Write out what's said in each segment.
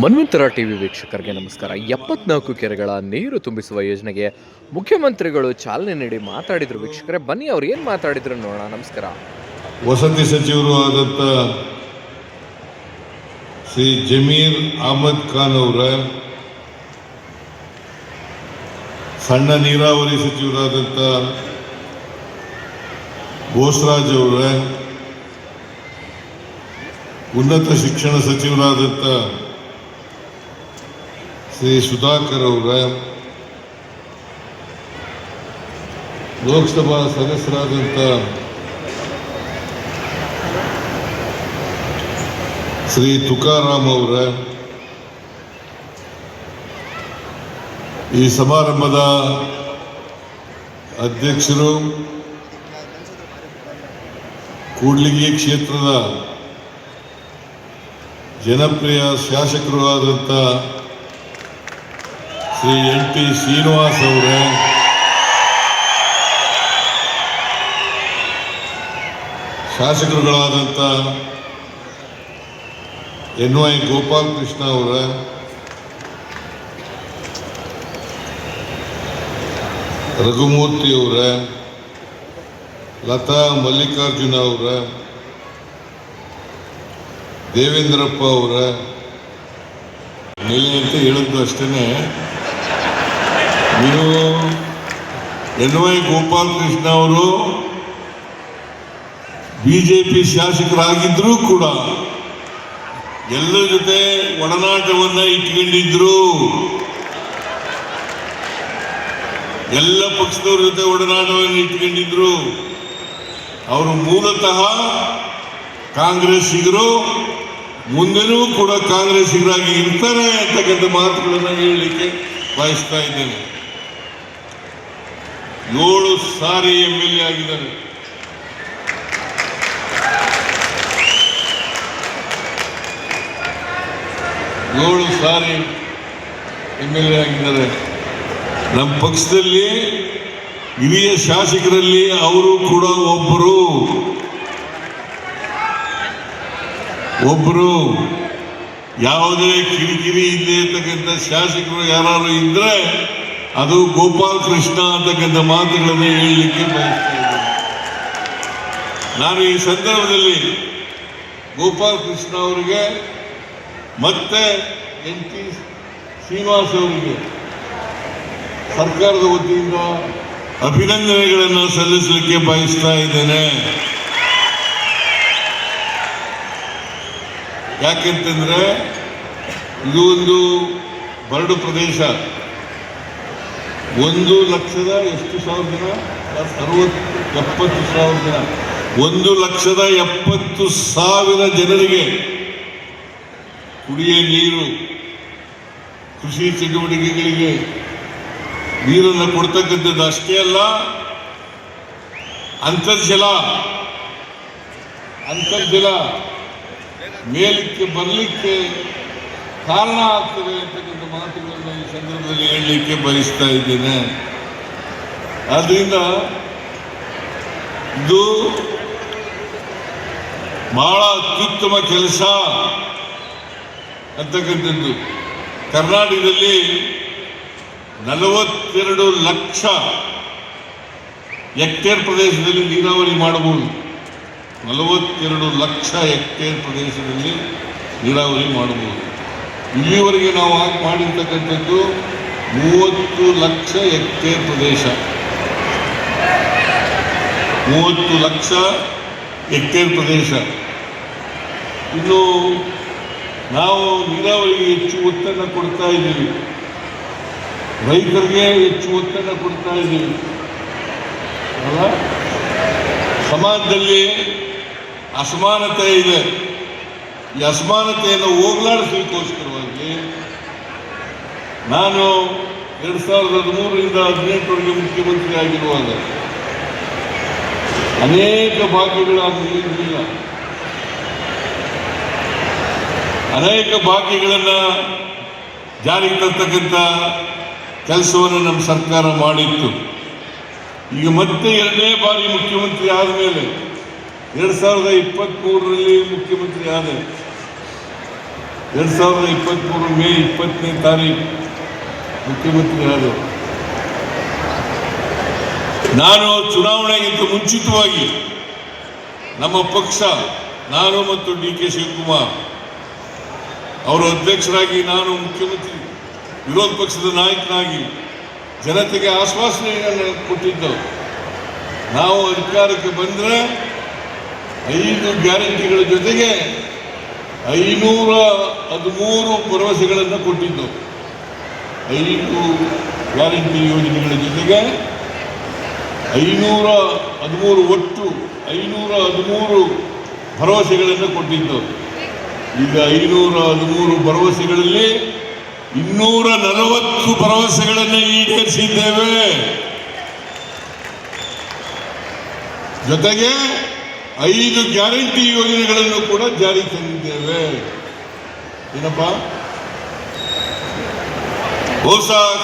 ಮನ್ವಂತರ TV ವೀಕ್ಷಕರಿಗೆ ನಮಸ್ಕಾರ. ಎಪ್ಪತ್ನಾಲ್ಕು ಕೆರೆಗಳ ನೀರು ತುಂಬಿಸುವ ಯೋಜನೆಗೆ ಮುಖ್ಯಮಂತ್ರಿಗಳು ಚಾಲನೆ ನೀಡಿ ಮಾತಾಡಿದ್ರು ವೀಕ್ಷಕರೇ. ಬನ್ನಿ ಅವ್ರು ಏನು ಮಾತಾಡಿದ್ರು ನೋಡೋಣ. ನಮಸ್ಕಾರ. ವಸತಿ ಸಚಿವರು ಆದಂಥ ಶ್ರೀ ಜಮೀರ್ ಅಹಮದ್ ಖಾನ್ ಅವರ, ಸಣ್ಣ ನೀರಾವರಿ ಸಚಿವರಾದಂತ ಬೋಸರಾಜ್ ಅವರ, ಉನ್ನತ ಶಿಕ್ಷಣ ಸಚಿವರಾದಂಥ ಶ್ರೀ ಸುಧಾಕರ್ ಅವರ ಲೋಕಸಭಾ ಸದಸ್ಯರಾದಂಥ ಶ್ರೀ ತುಕಾರಾಮ್ ಅವರ ಈ ಸಮಾರಂಭದ ಅಧ್ಯಕ್ಷರು ಕೂಡ್ಲಿಗಿ ಕ್ಷೇತ್ರದ ಜನಪ್ರಿಯ ಶಾಸಕರು ಆದಂಥ ಶ್ರೀ ಎನ್ ಟಿ ಶ್ರೀನಿವಾಸ್ ಅವರೇ. ಶಾಸಕರುಗಳಾದಂಥ ಎನ್ ವೈ ಗೋಪಾಲ್ ಕೃಷ್ಣ ಅವರ. ರಘುಮೂರ್ತಿ ಅವರ. ಲತಾ ಮಲ್ಲಿಕಾರ್ಜುನ ಅವರ. ದೇವೇಂದ್ರಪ್ಪ ಅವರ. ನಿಲೆ ಅಂತ ಹೇಳಿದ್ದು ಅಷ್ಟೇ ನೀವು ಎನ್ ವೈ ಗೋಪಾಲ್ ಕೃಷ್ಣ ಅವರು ಪಿ ಶಾಸಕರಾಗಿದ್ರೂ ಕೂಡ ಎಲ್ಲರ ಜೊತೆ ಒಡನಾಟವನ್ನು ಇಟ್ಕೊಂಡಿದ್ರು. ಎಲ್ಲ ಪಕ್ಷದವ್ರ ಜೊತೆ ಒಡನಾಟವನ್ನು ಇಟ್ಕೊಂಡಿದ್ರು. ಅವರು ಮೂಲತಃ ಕಾಂಗ್ರೆಸ್ಸಿಗರು ಮುಂದೆನೂ ಕೂಡ ಕಾಂಗ್ರೆಸ್ಸಿಗರಾಗಿ ಇರ್ತಾರೆ ಅಂತಕ್ಕಂಥ ಮಾತುಗಳನ್ನು ಹೇಳಲಿಕ್ಕೆ ಬಯಸ್ತಾ ಇದ್ದೇನೆ. ಏಳು ಸಾರಿ ಎಂ ಎಲ್ ಎ ಆಗಿದ್ದಾರೆ. ಏಳು ಸಾರಿ ಎಂ ಎಲ್ ಎ ಆಗಿದ್ದಾರೆ. ನಮ್ಮ ಪಕ್ಷದಲ್ಲಿ ಹಿರಿಯ ಶಾಸಕರಲ್ಲಿ ಅವರು ಕೂಡ ಒಬ್ಬರು. ಒಬ್ಬರು. ಯಾವುದೇ ಕಿರಿಕಿರಿ ಇದೆ ಇರ್ತಕ್ಕಂಥ ಶಾಸಕರು ಯಾರು ಇದ್ರೆ ಅದು ಗೋಪಾಲ್ ಕೃಷ್ಣ ಅಂತಕ್ಕಂಥ ಮಾತುಗಳನ್ನು ಹೇಳಲಿಕ್ಕೆ ಬಯಸ್ತಾ ನಾನು ಈ ಸಂದರ್ಭದಲ್ಲಿ ಗೋಪಾಲ್ ಕೃಷ್ಣ ಅವರಿಗೆ, ಮತ್ತೆ ಎನ್ ಟಿ ಶ್ರೀನಿವಾಸ್ ಅವರಿಗೆ ಸರ್ಕಾರದ ವತಿಯಿಂದ ಅಭಿನಂದನೆಗಳನ್ನು ಸಲ್ಲಿಸಲಿಕ್ಕೆ ಬಯಸ್ತಾ ಇದ್ದೇನೆ. ಯಾಕೆಂತಂದ್ರೆ ಇದು ಒಂದು ಬರಡು ಪ್ರದೇಶ. ಒಂದು ಲಕ್ಷದ ಎಷ್ಟು ಸಾವಿರ ಜನ? ಅರವತ್ತು ಎಪ್ಪತ್ತು ಸಾವಿರ ಜನ. ಒಂದು ಲಕ್ಷದ ಎಪ್ಪತ್ತು ಸಾವಿರ ಜನರಿಗೆ ಕುಡಿಯ ನೀರು, ಕೃಷಿ ಚಟುವಟಿಕೆಗಳಿಗೆ ನೀರನ್ನು ಕೊಡ್ತಕ್ಕಂಥದ್ದು ಅಷ್ಟೇ ಅಲ್ಲ, ಅಂತರ್ಜಲ ಅಂತರ್ಜಲ ಮೇಲಕ್ಕೆ ಬರಲಿಕ್ಕೆ ಕಾರಣ ಆಗ್ತದೆ ಅಂತಕ್ಕಂಥ ಮಾತುಗಳನ್ನು ಈ ಸಂದರ್ಭದಲ್ಲಿ ಹೇಳಲಿಕ್ಕೆ ಬಯಸ್ತಾ ಇದ್ದೇನೆ. ಆದ್ದರಿಂದ ಇದು ಬಹಳ ಅತ್ಯುತ್ತಮ ಕೆಲಸ ಅಂತಕ್ಕಂಥದ್ದು. ಕರ್ನಾಟಕದಲ್ಲಿ ನಲವತ್ತೆರಡು ಲಕ್ಷ ಹೆಕ್ಟೇರ್ ಪ್ರದೇಶದಲ್ಲಿ ನೀರಾವರಿ ಮಾಡಬಹುದು. ನಲವತ್ತೆರಡು ಲಕ್ಷ ಹೆಕ್ಟೇರ್ ಪ್ರದೇಶದಲ್ಲಿ ನೀರಾವರಿ ಮಾಡಬಹುದು. ಇಲ್ಲಿವರೆಗೆ ನಾವು ಹಾಗೆ ಮಾಡಿರ್ತಕ್ಕಂಥದ್ದು ಮೂವತ್ತು ಲಕ್ಷ ಎಕ್ಟೇರ್ ಪ್ರದೇಶ. ಮೂವತ್ತು ಲಕ್ಷ ಎಕ್ಟೇರ್ ಪ್ರದೇಶ. ಇನ್ನು ನಾವು ನೀರಾವರಿಗೆ ಹೆಚ್ಚು ಒತ್ತನ್ನು ಕೊಡ್ತಾ ಇದ್ದೀವಿ. ರೈತರಿಗೆ ಹೆಚ್ಚು ಒತ್ತನ್ನು ಕೊಡ್ತಾ ಇದ್ದೀವಿ. ಅಲ್ಲ? ಸಮಾಜದಲ್ಲಿ ಅಸಮಾನತೆ ಇದೆ. ಈ ಅಸಮಾನತೆಯನ್ನು ಹೋಗಲಾಡಿಸಲಿಕ್ಕೋಸ್ಕರವಾಗಿ ನಾನು ಎರಡು ಸಾವಿರದ ಹದಿಮೂರರಿಂದ ಹದಿನೆಂಟರವರೆಗೆ ಮುಖ್ಯಮಂತ್ರಿ ಆಗಿರುವಾಗ ಅನೇಕ ಭಾಗ್ಯಗಳು ಆಗಲಿಲ್ಲ ಅನೇಕ ಭಾಗ್ಯಗಳನ್ನು ಜಾರಿಗೆ ತರ್ತಕ್ಕಂಥ ಕೆಲಸವನ್ನು ನಮ್ಮ ಸರ್ಕಾರ ಮಾಡಿತ್ತು. ಈಗ ಮತ್ತೆ ಎರಡನೇ ಬಾರಿ ಮುಖ್ಯಮಂತ್ರಿ ಆದಮೇಲೆ ಎರಡು ಸಾವಿರದ ಇಪ್ಪತ್ತ್ಮೂರರಲ್ಲಿ ಮುಖ್ಯಮಂತ್ರಿ ಆದ ಎರಡು ಸಾವಿರದ ಇಪ್ಪತ್ತ್ಮೂರು ಮೇ ಇಪ್ಪತ್ತನೇ ತಾರೀಕು ಮುಖ್ಯಮಂತ್ರಿ ಆದರು ನಾನು ಚುನಾವಣೆಗಿಂತ ಮುಂಚಿತವಾಗಿ ನಮ್ಮ ಪಕ್ಷ ನಾನು ಮತ್ತು ಡಿ ಕೆ ಶಿವಕುಮಾರ್ ಅವರು ಅಧ್ಯಕ್ಷರಾಗಿ ನಾನು ಮುಖ್ಯಮಂತ್ರಿ, ವಿರೋಧ ಪಕ್ಷದ ನಾಯಕನಾಗಿ ಜನತೆಗೆ ಆಶ್ವಾಸನೆಯನ್ನು ಕೊಟ್ಟಿದ್ದವು ನಾವು ಅಧಿಕಾರಕ್ಕೆ ಬಂದರೆ ಐದು ಗ್ಯಾರಂಟಿಗಳ ಜೊತೆಗೆ ಐನೂರ ಹದಿಮೂರು ಭರವಸೆಗಳನ್ನು ಕೊಟ್ಟಿದ್ದು. ಐದು ಗ್ಯಾರಂಟಿ ಯೋಜನೆಗಳ ಜೊತೆಗೆ ಐನೂರ ಹದಿಮೂರು ಒಟ್ಟು ಐನೂರ ಹದಿಮೂರು ಭರವಸೆಗಳನ್ನು ಕೊಟ್ಟಿದ್ದು. ಈಗ ಐನೂರ ಹದಿಮೂರು ಭರವಸೆಗಳಲ್ಲಿ ಇನ್ನೂರ ನಲವತ್ತು ಭರವಸೆಗಳನ್ನು ಈಡೇರಿಸಿದ್ದೇವೆ. ಜೊತೆಗೆ ಐದು ಗ್ಯಾರಂಟಿ ಯೋಜನೆಗಳನ್ನು ಕೂಡ ಜಾರಿ ತಂದಿದ್ದೇವೆ. ಏನಪ್ಪ? ಸರ್!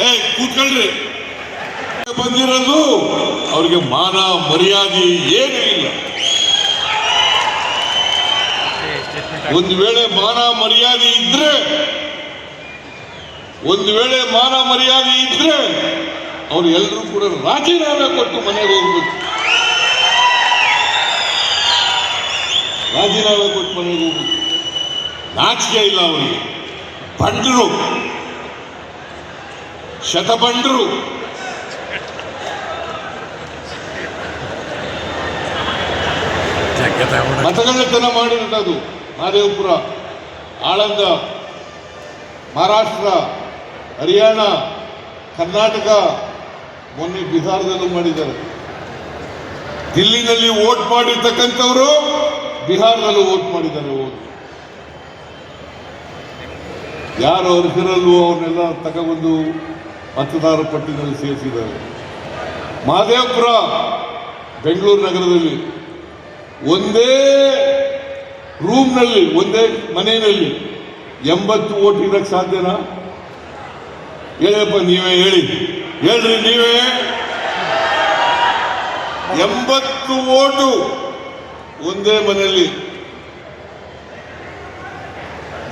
ಏ ಕೂತ್ಕೊಳ್ರಿ. ಬಂದಿರೋದು ಅವರಿಗೆ ಮಾನ ಮರ್ಯಾದೆ ಏನೂ ಇಲ್ಲ. ಒಂದು ವೇಳೆ ಮಾನ ಮರ್ಯಾದೆ ಇದ್ರೆ, ಒಂದು ವೇಳೆ ಮಾನ ಮರ್ಯಾದೆ ಇದ್ರೆ, ಅವ್ರು ಎಲ್ಲರೂ ಕೂಡ ರಾಜೀನಾಮೆ ಕೊಟ್ಟು ಮನೆಗೆ ಹೋಗ್ಬೇಕು. ರಾಜೀನಾಮೆ ಕೊಟ್ಟು ಮನೆಗೆ ಹೋಗ್ಬೇಕು. ನಾಚಿಕೆ ಇಲ್ಲ ಅವರಿಗೆ ಬಂಡರು. ಶತಬಂಡರು. ಮತಗಳ್ಳತನ ಮಾಡಿರೋದು ಮಹದೇವಪುರ ಆಳಂದ ಮಹಾರಾಷ್ಟ್ರ ಹರಿಯಾಣ ಕರ್ನಾಟಕ ಮೊನ್ನೆ ಬಿಹಾರದಲ್ಲೂ ಮಾಡಿದ್ದಾರೆ. ದಿಲ್ಲಿನಲ್ಲಿ ಓಟ್ ಮಾಡಿರ್ತಕ್ಕಂಥವರು ಬಿಹಾರದಲ್ಲೂ ಓಟ್ ಮಾಡಿದ್ದಾರೆ ವೋಟ್ ಯಾರು ಅರ್ಹರಲ್ವೋ ಅವನ್ನೆಲ್ಲ ತಗೊಂಡು ಮತದಾರ ಪಟ್ಟಿನಲ್ಲಿ ಸೇರಿಸಿದ್ದಾರೆ. ಮಹದೇವಪುರ ಬೆಂಗಳೂರು ನಗರದಲ್ಲಿ ಒಂದೇ ರೂಮ್ನಲ್ಲಿ ಒಂದೇ ಮನೆಯಲ್ಲಿ ಎಂಬತ್ತು ಓಟ್ ಇರಕ್ಕೆ ಸಾಧ್ಯನಾ? ಹೇಳಪ್ಪ, ನೀವೇ ಹೇಳಿ. ಹೇಳ್ರಿ ನೀವೇ. ಎಂಬತ್ತು ಓಟು ಒಂದೇ ಮನೆಯಲ್ಲಿ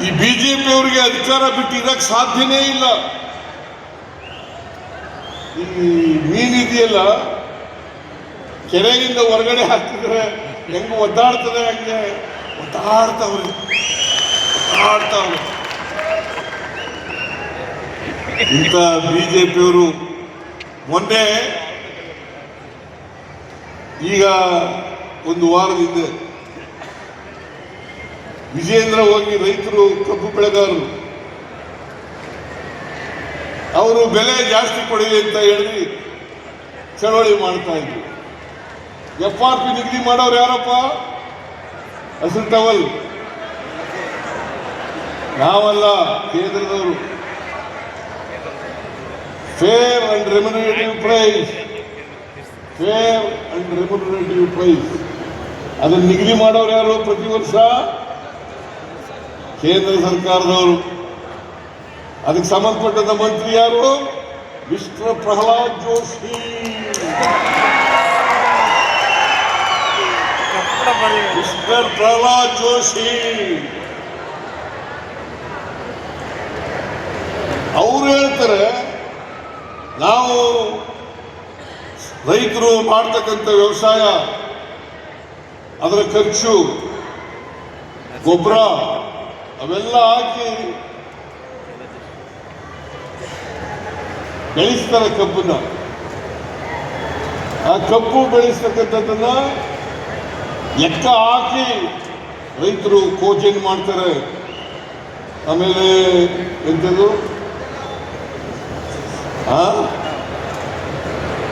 ಈ ಬಿಜೆಪಿ ಅವರಿಗೆ ಅಧಿಕಾರ ಬಿಟ್ಟಿರಕ್ಕೆ ಸಾಧ್ಯನೇ ಇಲ್ಲ. ಈ ಮೀನಿದೆಯಲ್ಲ ಕೆರೆಯಿಂದ ಹೊರಗಡೆ ಹಾಕಿದ್ರೆ ಹೆಂಗ ಒದ್ದಾಡ್ತದೆ ಹಂಗೆ? ಒದ್ದಾಡ್ತಾವ್ರೆ ಒದ್ದಾಡ್ತಾವ್ರೆ ಇಂಥ ಬಿಜೆಪಿಯವರು ಮೊನ್ನೆ ಈಗ ಒಂದು ವಾರದಿಂದ ವಿಜೇಂದ್ರ ಹೋಗಿ ರೈತರು ಕಬ್ಬು ಬೆಳೆಗಾರರು ಅವರು ಬೆಲೆ ಜಾಸ್ತಿ ಕೊಡಿ ಅಂತ ಹೇಳಿ ಚಳವಳಿ ಮಾಡ್ತಾ ಇದ್ರು. ಎಫ್ ಆರ್ ಪಿ ನಿಗದಿ ಮಾಡೋರು ಯಾರಪ್ಪ? ಹಸಿರು ಟವಲ್ ನಾವಲ್ಲ ಕೇಂದ್ರದವರು. Fair and remunerative price fair and remunerative price ಅದನ್ನು ನಿಗದಿ ಮಾಡೋರು ಯಾರು ಪ್ರತಿ ವರ್ಷ? ಕೇಂದ್ರ ಸರ್ಕಾರದವರು. ಅದಕ್ಕೆ ಸಂಬಂಧಪಟ್ಟಂತ ಮಂತ್ರಿ ಯಾರು? ಮಿಸ್ಟರ್ ಪ್ರಹ್ಲಾದ್ ಜೋಶಿ. ಮಿಸ್ಟರ್ ಪ್ರಹ್ಲಾದ್ ಜೋಶಿ. ಅವರು ಹೇಳ್ತಾರೆ, ನಾವು ರೈತರು ಮಾಡ್ತಕ್ಕಂಥ ವ್ಯವಸಾಯ, ಅದರ ಖರ್ಚು, ಗೊಬ್ಬರ ಅವೆಲ್ಲ ಹಾಕಿ ಬೆಳೆಸ್ತಾರೆ ಕಬ್ಬನ್ನ. ಆ ಕಬ್ಬು ಬೆಳೆಸ್ತಕ್ಕಂಥದ್ದನ್ನ ಲೆಕ್ಕ ಹಾಕಿ ರೈತರು ಕೋಚಿಂಗ್ ಮಾಡ್ತಾರೆ. ಆಮೇಲೆ ಎಂಥದ್ದು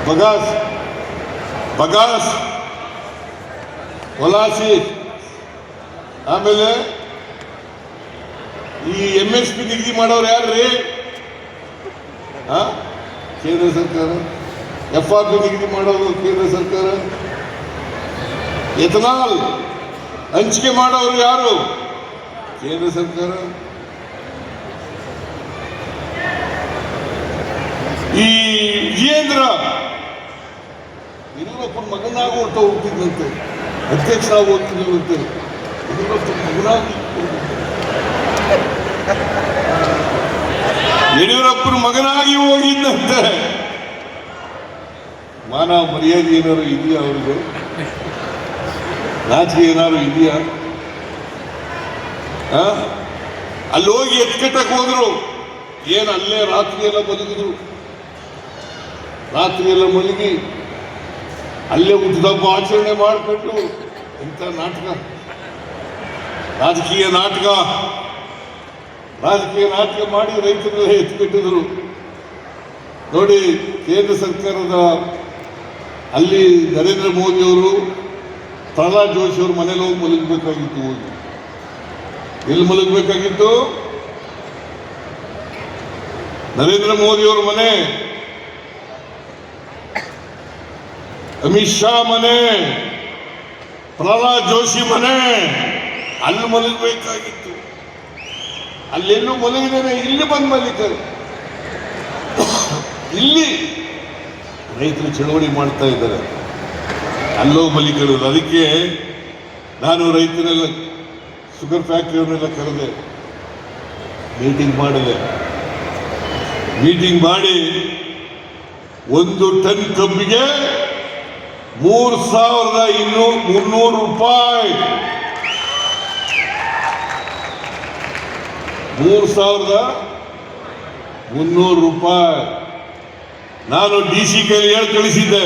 ಬಗಾಸ್ ಬಗಾಸ್ ಹೊಲಾಸಿ ಆಮೇಲೆ ಈ ಎಂ ಎಸ್ ಪಿ ನಿಗದಿ ಮಾಡೋರು ಯಾರ್ರಿ? ಕೇಂದ್ರ ಸರ್ಕಾರ? ಎಫ್ ಆರ್ ಪಿ ನಿಗದಿ ಮಾಡೋರು ಕೇಂದ್ರ ಸರ್ಕಾರ? ಎಥನಾಲ್ ಹಂಚಿಕೆ ಮಾಡೋರು ಯಾರು? ಕೇಂದ್ರ ಸರ್ಕಾರ? ಈ ವಿಜೇಂದ್ರ ಯಡಿಯೂರಪ್ಪನ ಮಗನಾಗೂ ಹೊರಟ ಹೋಗ್ತಿದ್ದಂತೆ ಅಧ್ಯಕ್ಷ ಹೋಗ್ತಿದ್ದಂತೆ ಯಡಿಯೂರಪ್ಪನ ಮಗನಾಗಿ. ಯಡಿಯೂರಪ್ಪನ ಮಗನಾಗಿ ಹೋಗಿದ್ದಂತೆ. ಮಾನ ಮರ್ಯಾದೆ ಏನಾರು ಇದೆಯಾ ಅವ್ರಿಗೆ? ನಾಚಿಕೆ ಏನಾದ್ರು ಇದೆಯಾ? ಅಲ್ಲಿ ಹೋಗಿ ಎತ್ಕಟ್ಟಕ್ಕೆ ಹೋದ್ರು. ಏನು ಅಲ್ಲೇ ರಾತ್ರಿ ಎಲ್ಲ ಮಲಗಿದ್ರು ರಾತ್ರಿ ಎಲ್ಲ ಮಲಗಿ ಅಲ್ಲೇ ಉದ್ದಬ್ಬ ಆಚರಣೆ ಮಾಡಿಕೊಂಡು ಇಂಥ ನಾಟಕ? ರಾಜಕೀಯ ನಾಟಕ? ರಾಜಕೀಯ ನಾಟಕ ಮಾಡಿ ರೈತರನ್ನೆಲ್ಲ ಎತ್ತಿಬಿಟ್ಟಿದ್ರು ನೋಡಿ, ಕೇಂದ್ರ ಸರ್ಕಾರದ ಅಲ್ಲಿ ನರೇಂದ್ರ ಮೋದಿ ಅವರು, ಪ್ರಹ್ಲಾದ್ ಜೋಶಿ ಅವ್ರ ಮನೇಲಿ ಹೋಗಿ ಮಲಗಬೇಕಾಗಿತ್ತು. ಎಲ್ಲಿ ಮಲಗಬೇಕಾಗಿತ್ತು? ನರೇಂದ್ರ ಮೋದಿ ಅವ್ರ ಮನೆ. ಅಮಿತ್ ಶಾ ಮನೆ. ಪ್ರಹ್ಲಾದ್ ಜೋಶಿ ಮನೆ. ಅಲ್ಲಿ ಮಲಗಬೇಕಾಗಿತ್ತು. ಅಲ್ಲೆಲ್ಲೂ ಮಲಗಿದರೆ ಇಲ್ಲಿ ಬಂದು ಮಲಿಕರು ಇಲ್ಲಿ ರೈತರು ಚಳವಳಿ ಮಾಡ್ತಾ ಇದ್ದಾರೆ. ಅಲ್ಲೋ ಮಲಿಕರು ಅದಕ್ಕೆ ನಾನು ರೈತರೆಲ್ಲ ಶುಗರ್ ಫ್ಯಾಕ್ಟ್ರಿಯವನ್ನೆಲ್ಲ ಕರೆದೆ ಮೀಟಿಂಗ್ ಮಾಡಿದೆ. ಮೀಟಿಂಗ್ ಮಾಡಿ ಒಂದು ಟನ್ ಕಬ್ಬಿಗೆ ಮೂರು ಸಾವಿರದ ಇನ್ನೂರು ಮುನ್ನೂರು ರೂಪಾಯಿ. ಮೂರು ಸಾವಿರದ ಮುನ್ನೂರು ರೂಪಾಯಿ. ನಾನು ಡಿ ಸಿ ಕೈಲಿ ಹೇಳಿ ಕಳಿಸಿದ್ದೆ.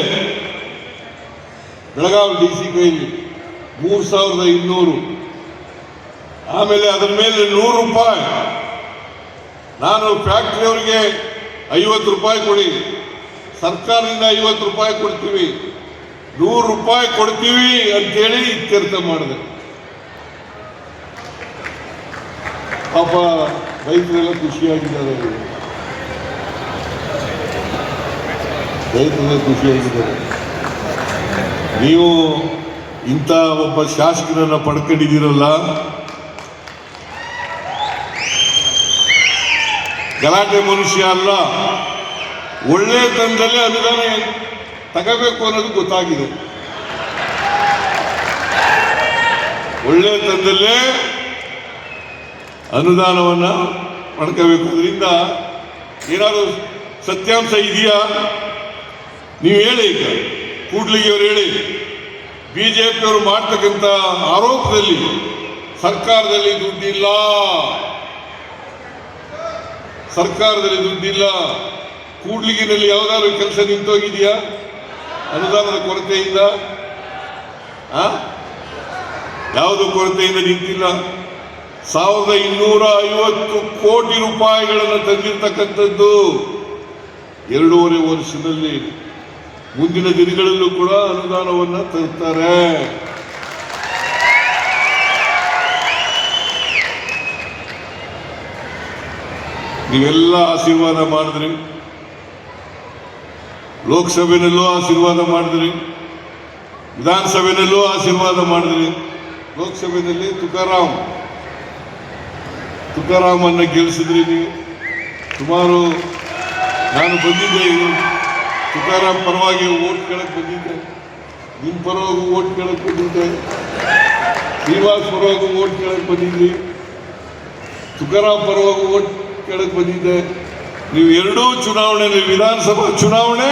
ಬೆಳಗಾವಿ ಡಿ ಸಿ ಕೈಲಿ ಮೂರು ಸಾವಿರದ ಇನ್ನೂರು. ಆಮೇಲೆ ಅದರ ಮೇಲೆ ನೂರು ರೂಪಾಯಿ. ನಾನು ಫ್ಯಾಕ್ಟ್ರಿಯವರಿಗೆ ಐವತ್ತು ರೂಪಾಯಿ ಕೊಡಿ. ಸರ್ಕಾರದಿಂದ ಐವತ್ತು ರೂಪಾಯಿ ಕೊಡ್ತೀವಿ. ನೂರು ರೂಪಾಯಿ ಕೊಡ್ತೀವಿ ಅಂತೇಳಿ ಇತ್ಯರ್ಥ ಮಾಡಿದೆ. ಪಾಪ ರೈತರೆಲ್ಲ ಖುಷಿಯಾಗಿದ್ದಾರೆ. ರೈತರೆಲ್ಲ ಖುಷಿಯಾಗಿದ್ದಾರೆ. ನೀವು ಇಂಥ ಒಬ್ಬ ಶಾಸಕರನ್ನ ಪಡ್ಕೊಂಡಿದ್ದೀರಲ್ಲ? ಗಲಾಟೆ ಮನುಷ್ಯ ಅಲ್ಲ. ಒಳ್ಳೆ ತಂದಲ್ಲೇ ಅನುದಾನ ತಗೋಬೇಕು ಅನ್ನೋದು ಗೊತ್ತಾಗಿದೆ. ಒಳ್ಳೆ ತಂದಲ್ಲೇ ಅನುದಾನವನ್ನ ಪಡ್ಕೋಬೇಕು. ಅದರಿಂದ ಏನಾದರೂ ಸತ್ಯಾಂಶ ಇದೆಯಾ? ನೀವು ಹೇಳಿ ಈಗ. ಕೂಡ್ಲಿಗಿಯವರು ಹೇಳಿ. ಬಿ ಜೆ ಪಿಯವರು ಮಾಡ್ತಕ್ಕಂಥ ಆರೋಪದಲ್ಲಿ ಸರ್ಕಾರದಲ್ಲಿ ದುಡ್ಡಿಲ್ಲ. ಸರ್ಕಾರದಲ್ಲಿ ದುಡ್ಡಿಲ್ಲ. ಕೂಡ್ಲಿಗಿನಲ್ಲಿ ಯಾವುದಾದ್ರು ಕೆಲಸ ನಿಂತೋಗಿದೆಯಾ? ಅನುದಾನದ ಕೊರತೆಯಿಂದ? ಯಾವುದು ಕೊರತೆಯಿಂದ ನಿಂತಿಲ್ಲ? ಸಾವಿರದ ಇನ್ನೂರ ಐವತ್ತು ಕೋಟಿ ರೂಪಾಯಿಗಳನ್ನು ತಂದಿರತಕ್ಕಂಥದ್ದು ಎರಡೂವರೆ ವರ್ಷದಲ್ಲಿ ಮುಂದಿನ ದಿನಗಳಲ್ಲೂ ಕೂಡ ಅನುದಾನವನ್ನು ತರ್ತಾರೆ ನೀವೆಲ್ಲ ಆಶೀರ್ವಾದ ಮಾಡಿದ್ರಿ. ಲೋಕಸಭೆಯಲ್ಲೂ ಆಶೀರ್ವಾದ ಮಾಡಿದ್ರಿ. ವಿಧಾನಸಭೆಯಲ್ಲೂ ಆಶೀರ್ವಾದ ಮಾಡಿದ್ರಿ. ಲೋಕಸಭೆಯಲ್ಲಿ ತುಕಾರಾಮ್ ತುಕಾರಾಮನ್ನ ಗೆಲ್ಲಿಸಿದ್ರಿ ನೀವು. ಸುಮಾರು ನಾನು ಬಂದಿದ್ದೆ ಇದು ತುಕಾರಾಮ್ ಪರವಾಗಿ ಓಟ್ ಕೇಳಕ್ ಬಂದಿದ್ದೆ. ನಿಮ್ಮ ಪರವಾಗಿ ಓಟ್ ಕೇಳಕ್ ಬಂದಿದ್ದೆ. ಶ್ರೀನಿವಾಸ್ ಪರವಾಗಿ ಓಟ್ ಕೇಳಕ್ ಬಂದಿದ್ವಿ ತುಕಾರಾಮ್ ಪರವಾಗಿ ಓಟ್ ಕೇಳಕ್ ಬಂದಿದ್ದೆ. ನೀವು ಎರಡೂ ಚುನಾವಣೆಯಲ್ಲಿ ವಿಧಾನಸಭಾ ಚುನಾವಣೆ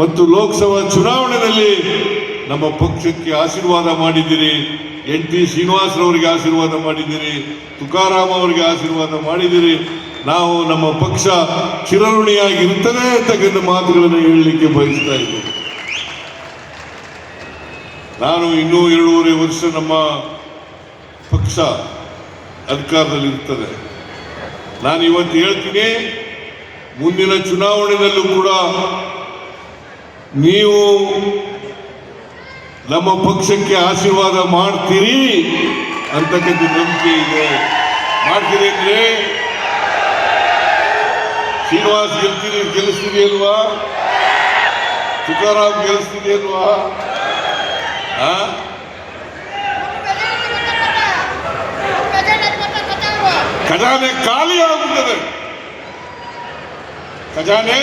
ಮತ್ತು ಲೋಕಸಭಾ ಚುನಾವಣೆಯಲ್ಲಿ ನಮ್ಮ ಪಕ್ಷಕ್ಕೆ ಆಶೀರ್ವಾದ ಮಾಡಿದ್ದೀರಿ. ಎನ್ ಟಿ ಶ್ರೀನಿವಾಸರವರಿಗೆ ಆಶೀರ್ವಾದ ಮಾಡಿದ್ದೀರಿ, ತುಕಾರಾಮ್ ಅವರಿಗೆ ಆಶೀರ್ವಾದ ಮಾಡಿದ್ದೀರಿ. ನಾವು ನಮ್ಮ ಪಕ್ಷ ಚಿರಋಣಿಯಾಗಿರುತ್ತದೆ ಅಂತಕ್ಕಂಥ ಮಾತುಗಳನ್ನು ಹೇಳಲಿಕ್ಕೆ ಬಯಸ್ತಾ ಇದ್ದೇನೆ ನಾನು ಇನ್ನೂ ಎರಡೂವರೆ ವರ್ಷ ನಮ್ಮ ಪಕ್ಷ ಅಧಿಕಾರದಲ್ಲಿರ್ತದೆ ನಾನು ಇವತ್ತು ಹೇಳ್ತೀನಿ, ಮುಂದಿನ ಚುನಾವಣೆಯಲ್ಲೂ ಕೂಡ ನೀವು ನಮ್ಮ ಪಕ್ಷಕ್ಕೆ ಆಶೀರ್ವಾದ ಮಾಡ್ತೀರಿ ಅಂತಕ್ಕಂಥ ನಂಬಿಕೆ ಇದೆ. ಮಾಡ್ತೀರಿ ಅಂದ್ರೆ ಶ್ರೀನಿವಾಸ್ ಗೆಲ್ತೀರಿ, ಗೆಲ್ಲಿಸ್ತೀರಿ ಅಲ್ವಾ? ತುಕಾರಾಮ್ ಗೆಲ್ಲಿಸ್ತೀರಿ ಅಲ್ವಾ? ಖಜಾನೆ ಖಾಲಿ ಆಗ್ಬಿಟ್ಟದೆ. ಖಜಾನೆ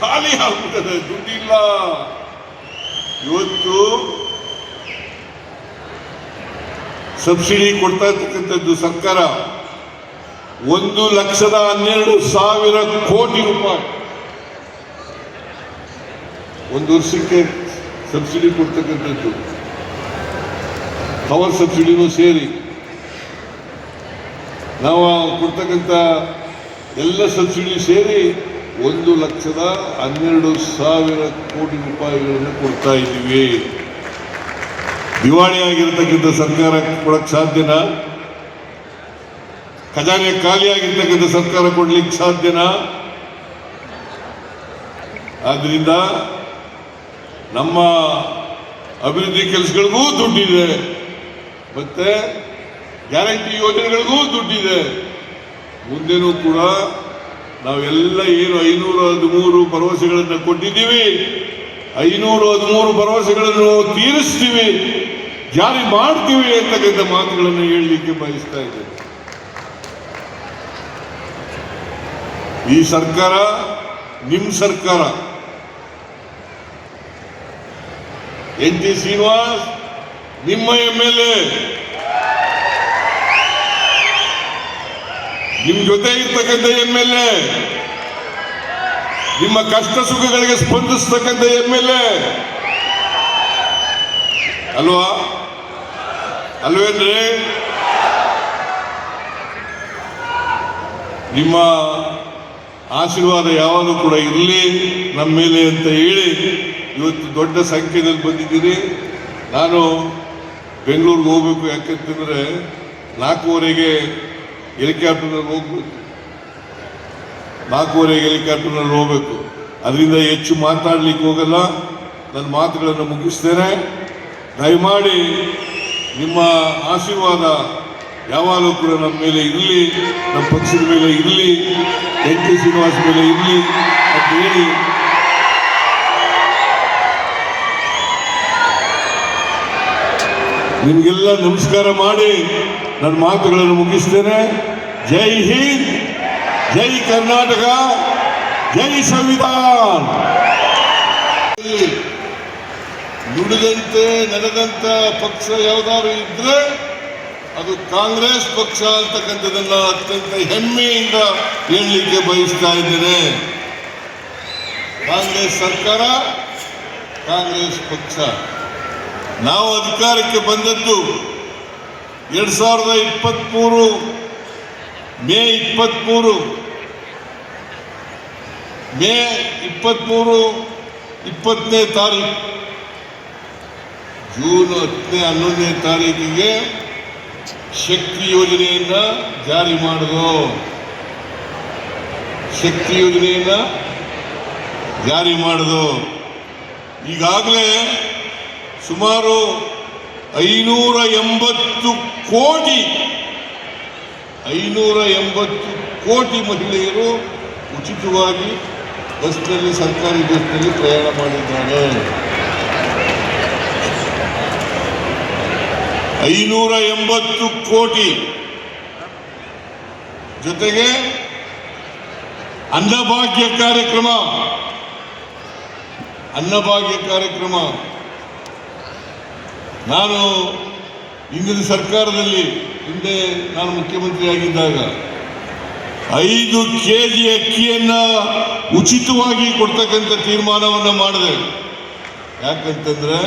ಖಾಲಿ ಆಗುತ್ತದೆ ದುಡ್ಡಿಲ್ಲ. ಇವತ್ತು ಸಬ್ಸಿಡಿ ಕೊಡ್ತಾ ಇರ್ತಕ್ಕಂಥದ್ದು ಸರ್ಕಾರ ಒಂದು ಲಕ್ಷದ ಹನ್ನೆರಡು ಸಾವಿರ ಕೋಟಿ ರೂಪಾಯಿ. ಒಂದು ವರ್ಷಕ್ಕೆ ಸಬ್ಸಿಡಿ ಕೊಡ್ತಕ್ಕಂಥದ್ದು. ಪವರ್ ಸಬ್ಸಿಡಿನೂ ಸೇರಿ. ನಾವು ಕೊಡ್ತಕ್ಕಂಥ ಎಲ್ಲ ಸಬ್ಸಿಡಿ ಸೇರಿ ಒಂದು ಲಕ್ಷದ ಹನ್ನೆರಡು ಸಾವಿರ ಕೋಟಿ ರೂಪಾಯಿಗಳನ್ನು ಕೊಡ್ತಾ ಇದ್ದೀವಿ. ದಿವಾಳಿ ಆಗಿರ್ತಕ್ಕಂಥ ಸರ್ಕಾರ ಕೊಡಕ್ ಸಾಧ್ಯನಾ? ಖಜಾನೆ ಖಾಲಿಯಾಗಿರ್ತಕ್ಕಂಥ ಸರ್ಕಾರ ಕೊಡ್ಲಿಕ್ಕೆ ಸಾಧ್ಯನಾ? ಆದ್ರಿಂದ ನಮ್ಮ ಅಭಿವೃದ್ಧಿ ಕೆಲಸಗಳಿಗೂ ದುಡ್ಡಿದೆ. ಮತ್ತೆ ಗ್ಯಾರಂಟಿ ಯೋಜನೆಗಳಿಗೂ ದುಡ್ಡಿದೆ. ಮುಂದೆನೂ ಕೂಡ ನಾವೆಲ್ಲ ಏನು ಐನೂರ ಹದಿಮೂರು ಭರವಸೆಗಳನ್ನು ಕೊಟ್ಟಿದ್ದೀವಿ. ಐನೂರ ಹದಿಮೂರು ಭರವಸೆಗಳನ್ನು ತೀರಿಸ್ತೀವಿ. ಜಾರಿ ಮಾಡ್ತೀವಿ ಅಂತಕ್ಕಂಥ ಮಾತುಗಳನ್ನು ಹೇಳಲಿಕ್ಕೆ ಬಯಸ್ತಾ ಇದ್ದೇನೆ. ಈ ಸರ್ಕಾರ ನಿಮ್ಮ ಸರ್ಕಾರ, ಎನ್ ಟಿ ಶ್ರೀನಿವಾಸ್, ನಿಮ್ಮ ಎಂ ಎಲ್ ಎ ನಿಮ್ ಜೊತೆ ಇರ್ತಕ್ಕಂಥ ಎಂ ಎಲ್ ಎ, ನಿಮ್ಮ ಕಷ್ಟ ಸುಖಗಳಿಗೆ ಸ್ಪಂದಿಸ್ತಕ್ಕಂಥ ಎಂ ಎಲ್ ಎ. ಅಲ್ವಾ? ಅಲ್ವೇನ್ರಿ ನಿಮ್ಮ ಆಶೀರ್ವಾದ ಯಾವಾಗಲೂ ಕೂಡ ಇರಲಿ ನಮ್ಮ ಮೇಲೆ ಅಂತ ಹೇಳಿ ಇವತ್ತು ದೊಡ್ಡ ಸಂಖ್ಯೆಯಲ್ಲಿ ಬಂದಿದ್ದೀರಿ. ನಾನು ಬೆಂಗಳೂರಿಗೆ ಹೋಗ್ಬೇಕು ಯಾಕಂತಂದ್ರೆ ನಾಲ್ಕೂವರೆಗೆ ಹೆಲಿಕಾಪ್ಟರ್ನಲ್ಲಿ ಹೋಗ್ಬೇಕು. ನಾಲ್ಕೂವರೆಗೆ ಹೆಲಿಕಾಪ್ಟರ್ನಲ್ಲಿ ಹೋಗ್ಬೇಕು. ಅದರಿಂದ ಹೆಚ್ಚು ಮಾತಾಡ್ಲಿಕ್ಕೆ ಹೋಗಲ್ಲ. ನನ್ನ ಮಾತುಗಳನ್ನು ಮುಗಿಸ್ತೇನೆ. ದಯಮಾಡಿ ನಿಮ್ಮ ಆಶೀರ್ವಾದ ಯಾವಾಗಲೂ ಕೂಡ ನಮ್ಮ ಮೇಲೆ ಇರಲಿ, ನಮ್ಮ ಪಕ್ಷದ ಮೇಲೆ ಇರಲಿ, ಎನ್ ಟಿ ಶ್ರೀನಿವಾಸ್ ಮೇಲೆ ಇರಲಿ ಅಂತ ಹೇಳಿ ನಿಮಗೆಲ್ಲ ನಮಸ್ಕಾರ ಮಾಡಿ. ನನ್ನ ಮಾತುಗಳನ್ನು ಮುಗಿಸ್ತೇನೆ. ಜೈ ಹಿಂದ್, ಜೈ ಕರ್ನಾಟಕ, ಜೈ ಸಂವಿಧಾನ. ನುಡಿದಂತೆ ನಡೆದಂತ ಪಕ್ಷ ಯಾವ್ದಾದ್ರು ಇದ್ರೆ ಅದು ಕಾಂಗ್ರೆಸ್ ಪಕ್ಷ ಅಂತಕ್ಕಂಥದ್ದನ್ನ ಅತ್ಯಂತ ಹೆಮ್ಮೆಯಿಂದ ಹೇಳಲಿಕ್ಕೆ ಬಯಸ್ತಾ ಇದ್ದೇನೆ. ಕಾಂಗ್ರೆಸ್ ಸರ್ಕಾರ, ಕಾಂಗ್ರೆಸ್ ಪಕ್ಷ. ನಾವು ಅಧಿಕಾರಕ್ಕೆ ಬಂದದ್ದು ಎರಡ್ ಸಾವಿರದ ಇಪ್ಪತ್ತ್ಮೂರು ಮೇ ಇಪ್ಪತ್ತ್ಮೂರು ಮೇ ಇಪ್ಪತ್ತ್ಮೂರು ಇಪ್ಪತ್ತನೇ ತಾರೀಕು ಜೂನ್ ಹತ್ತನೇ, ಹನ್ನೊಂದನೇ ತಾರೀಕಿಗೆ ಶಕ್ತಿ ಯೋಜನೆಯನ್ನ ಜಾರಿ ಮಾಡಿದ್ರು ಶಕ್ತಿ ಯೋಜನೆಯನ್ನ ಜಾರಿ ಮಾಡಿದ್ರು ಈಗಾಗಲೇ ಸುಮಾರು ಐನೂರ ಎಂಬತ್ತು ಕೋಟಿ ಐನೂರ ಎಂಬತ್ತು ಕೋಟಿ ಮಹಿಳೆಯರು ಉಚಿತವಾಗಿ ಬಸ್ನಲ್ಲಿ, ಸರ್ಕಾರಿ ಬಸ್ನಲ್ಲಿ ಪ್ರಯಾಣ ಮಾಡಿದ್ದಾರೆ. ಐನೂರ ಎಂಬತ್ತು ಕೋಟಿ ಜೊತೆಗೆ ಅನ್ನಭಾಗ್ಯ ಕಾರ್ಯಕ್ರಮ ಅನ್ನಭಾಗ್ಯ ಕಾರ್ಯಕ್ರಮ. ನಾನು ಇಂದಿನ ಸರ್ಕಾರದಲ್ಲಿ ಹಿಂದೆ ನಾನು ಮುಖ್ಯಮಂತ್ರಿ ಆಗಿದ್ದಾಗ ಐದು ಕೆ ಜಿ ಅಕ್ಕಿಯನ್ನು ಉಚಿತವಾಗಿ ಕೊಡ್ತಕ್ಕಂಥ ತೀರ್ಮಾನವನ್ನು ಮಾಡಿದೆ. ಯಾಕಂತಂದ್ರೆ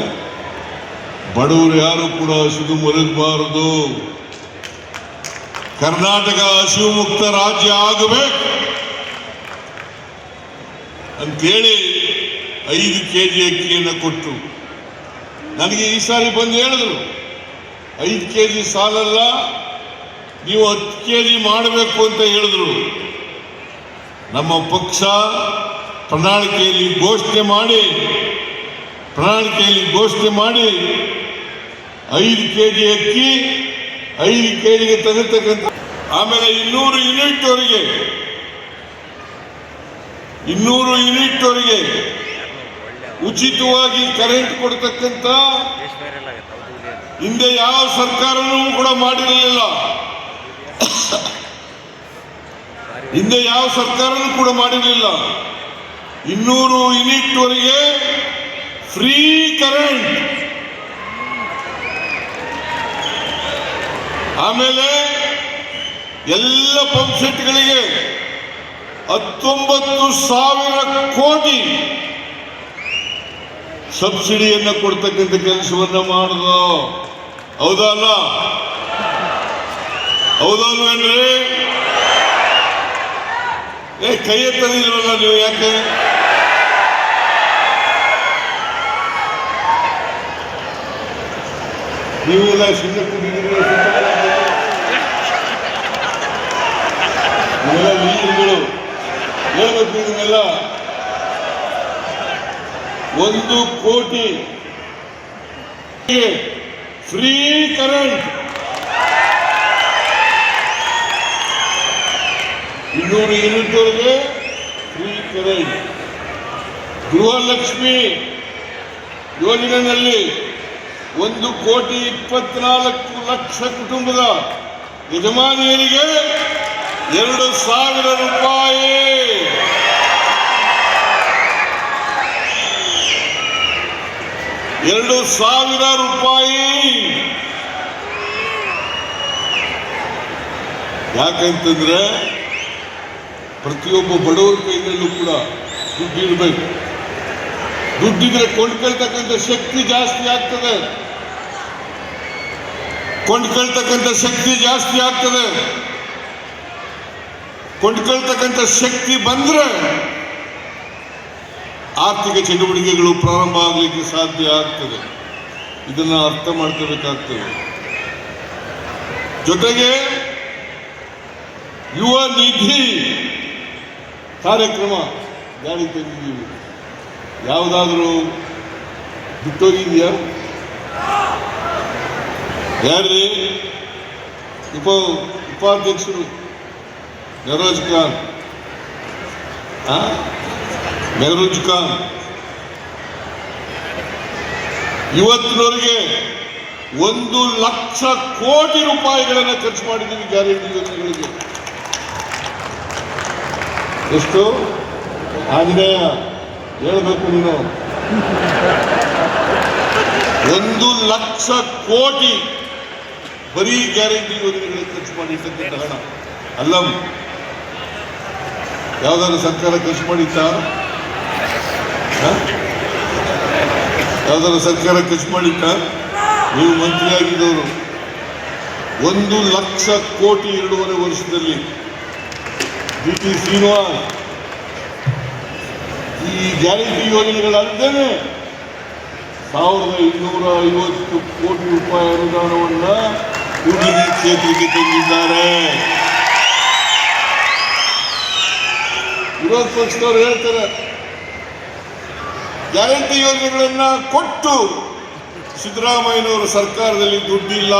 ಬಡವರು ಯಾರು ಕೂಡ ಹಸಿದು ಮಲಗಬಾರದು. ಕರ್ನಾಟಕ ಹಸಿವು ಮುಕ್ತ ರಾಜ್ಯ ಆಗಬೇಕು ಅಂತೇಳಿ ಐದು ಕೆ ಜಿ ಅಕ್ಕಿಯನ್ನು ಕೊಟ್ಟು ನನಗೆ ಈ ಸಾರಿ ಬಂದು ಹೇಳಿದ್ರು, ಐದು ಕೆ ಜಿ ಸಾಲಲ್ಲ, ನೀವು ಹತ್ತು ಕೆ ಜಿ ಮಾಡಬೇಕು ಅಂತ ಹೇಳಿದ್ರು. ನಮ್ಮ ಪಕ್ಷ ಪ್ರಣಾಳಿಕೆಯಲ್ಲಿ ಘೋಷಣೆ ಮಾಡಿ, ಪ್ರಣಾಳಿಕೆಯಲ್ಲಿ ಘೋಷಣೆ ಮಾಡಿ, ಐದು ಕೆ ಜಿ ಅಕ್ಕಿ ಐದು ಕೆ ಜಿಗೆ ತಗತಕ್ಕಂಥ ಆಮೇಲೆ ಇನ್ನೂರು ಯೂನಿಟ್ ಅವರಿಗೆ, ಇನ್ನೂರು ಯೂನಿಟ್ ಅವರಿಗೆ ಉಚಿತವಾಗಿ ಕರೆಂಟ್ ಕೊಡ್ತಕ್ಕಂಥ ಹಿಂದೆ ಯಾವ ಸರ್ಕಾರನೂ ಕೂಡ ಮಾಡಿರಲಿಲ್ಲ. ಹಿಂದೆ ಯಾವ ಸರ್ಕಾರನೂ ಕೂಡ ಮಾಡಿರಲಿಲ್ಲ. ಇನ್ನೂರು ಯೂನಿಟ್ ವರೆಗೆ ಫ್ರೀ ಕರೆಂಟ್ ಆಮೇಲೆ ಎಲ್ಲ ಪಂಪ್ಸೆಟ್ಗಳಿಗೆ ಹತ್ತೊಂಬತ್ತು ಸಾವಿರ ಕೋಟಿ ಸಬ್ಸಿಡಿಯನ್ನ ಕೊಡ್ತಕ್ಕಂಥ ಕೆಲಸವನ್ನ ಮಾಡುದು. ಹೌದಲ್ಲ? ಹೌದಲ್ವೇನ್ರಿ ಏ, ಕೈ ಎತ್ತದಿಲ್ವಲ್ಲ ನೀವು ಯಾಕೆ? ನೀವು ಸುಮ್ಮನೆ ಲೀಡರ್ಗಳು ಹೇಳ್ಬೇಕು ಇದನ್ನೆಲ್ಲ. ಒಂದು ಕೋಟಿ. Free current. ಇನ್ನೂರು ಯೂನಿಟ್ವರೆಗೆ ಫ್ರೀ ಕರೆಂಟ್. ಗೃಹಲಕ್ಷ್ಮಿ ಯೋಜನೆಯಲ್ಲಿ ಒಂದು ಕೋಟಿ ಇಪ್ಪತ್ನಾಲ್ಕು ಲಕ್ಷ ಕುಟುಂಬದ ಯಜಮಾನಿಯರಿಗೆ ಎರಡು ಸಾವಿರ ರೂಪಾಯಿ. ಎರಡು ಸಾವಿರ ರೂಪಾಯಿ. ಯಾಕಂತಂದ್ರೆ ಪ್ರತಿಯೊಬ್ಬ ಬಡವರ ಕೈನಲ್ಲೂ ಕೂಡ ದುಡ್ಡು ಇರಬೇಕು. ದುಡ್ಡಿದ್ರೆ ಕೊಂಡ್ಕೊಳ್ತಕ್ಕಂಥ ಶಕ್ತಿ ಜಾಸ್ತಿ ಆಗ್ತದೆ. ಕೊಂಡ್ಕೊಳ್ತಕ್ಕಂಥ ಶಕ್ತಿ ಜಾಸ್ತಿ ಆಗ್ತದೆ. ಕೊಂಡ್ಕೊಳ್ತಕ್ಕಂಥ ಶಕ್ತಿ ಬಂದ್ರೆ ಆರ್ಥಿಕ ಚಟುವಟಿಕೆಗಳು ಪ್ರಾರಂಭ ಆಗಲಿಕ್ಕೆ ಸಾಧ್ಯ ಆಗ್ತದೆ. ಇದನ್ನು ಅರ್ಥ ಮಾಡ್ಕೋಬೇಕಾಗ್ತದೆ. ಜೊತೆಗೆ ಯುವ ನಿಧಿ ಕಾರ್ಯಕ್ರಮ ಜಾರಿ ತಂದಿದ್ದೀವಿ ಯಾವುದಾದ್ರೂ ಬಿಟ್ಟೋಗಿದೆಯಾ? ಯಾರ್ರಿ? ಉಪ ಉಪಾಧ್ಯಕ್ಷರು ನರೋಜ್ ಖಾನ್? ಮೆಹರೋಜ್ ಖಾನ್ ಇವತ್ತಿನವರೆಗೆ ಒಂದು ಲಕ್ಷ ಕೋಟಿ ರೂಪಾಯಿಗಳನ್ನು ಖರ್ಚು ಮಾಡಿದ್ದೀವಿ ಗ್ಯಾರಂಟಿ ಯೋಜನೆಗಳಿಗೆ ಎಷ್ಟು? ಆಂಜನೇಯ ಹೇಳಬೇಕು ನೀನು. ಒಂದು ಲಕ್ಷ ಕೋಟಿ ಬರೀ ಗ್ಯಾರಂಟಿ ಯೋಜನೆಗಳಿಗೆ ಖರ್ಚು ಮಾಡಿರ್ತಕ್ಕಂಥ ಹಣ ಅಲ್ಲ. ಯಾವ್ದಾದ್ರು ಸರ್ಕಾರ ಖರ್ಚು ಮಾಡಿತ್ತಾ? ಹ? ಯಾವ್ದಾದ್ರು ಸರ್ಕಾರ ಖರ್ಚು ಮಾಡಿಲ್ಲ ನೀವು ಮಂತ್ರಿಯಾಗಿದ್ದವರು ಒಂದು ಲಕ್ಷ ಕೋಟಿ ಎರಡೂವರೆ ವರ್ಷದಲ್ಲಿ. ಡಿ ಟಿ ಶ್ರೀನಿವಾಸ್, ಈ ಗ್ಯಾರಂಟಿ ಯೋಜನೆಗಳಲ್ಲದೆ ಸಾವಿರದ ಇನ್ನೂರ ಐವತ್ತು ಕೋಟಿ ರೂಪಾಯಿ ಅನುದಾನವನ್ನು ಕೂಡಲಿ ಕ್ಷೇತ್ರಕ್ಕೆ ತಂದಿದ್ದಾರೆ. ವಿರೋಧ ಪಕ್ಷದವರು ಹೇಳ್ತಾರೆ ಗ್ಯಾರಂಟಿ ಯೋಜನೆಗಳನ್ನ ಕೊಟ್ಟು ಸಿದ್ದರಾಮಯ್ಯನವರು ಸರ್ಕಾರದಲ್ಲಿ ದುಡ್ಡಿಲ್ಲ.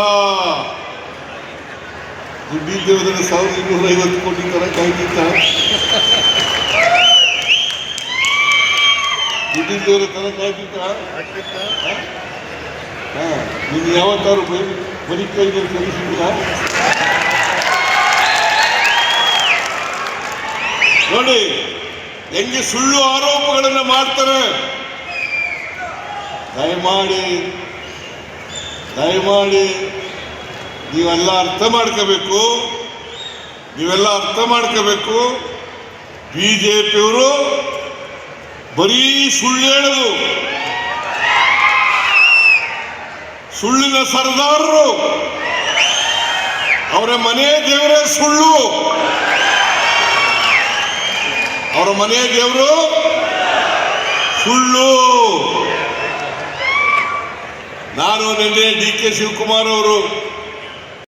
ದುಡ್ಡಿಲ್ಲದೆ ಸಾವಿರದ ಇನ್ನೂರ ಐವತ್ತು ಕೋಟಿ ತರ ಕಾಯ್ದಿತ್ತ ದುಡ್ಡಿದ್ದವರ ತರ ಕಾಯ್ದಿತ್ತ ನೀನು ಯಾವತ್ತಾರು ಬರೀ ಬರೀ ಕೈಯಲ್ಲಿ ಕಲಿಸಿಲ್ಲ ನೋಡಿ, ಹೆಂಗೆ ಸುಳ್ಳು ಆರೋಪಗಳನ್ನು ಮಾಡ್ತಾರೆ. ದಯಮಾಡಿ ದಯಮಾಡಿ ನೀವೆಲ್ಲ ಅರ್ಥ ಮಾಡ್ಕೋಬೇಕು. ನೀವೆಲ್ಲ ಅರ್ಥ ಮಾಡ್ಕೋಬೇಕು. ಬಿ ಜೆ ಪಿಯವರು ಬರೀ ಸುಳ್ಳು ಹೇಳೋದು. ಸುಳ್ಳಿನ ಸರ್ದಾರರು. ಅವರ ಮನೆ ದೇವರೇ ಸುಳ್ಳು. ಅವರ ಮನೆ ದೇವರು ಸುಳ್ಳು. ನಾನು ನಿನ್ನೆ ಡಿ ಕೆ ಶಿವಕುಮಾರ್ ಅವರು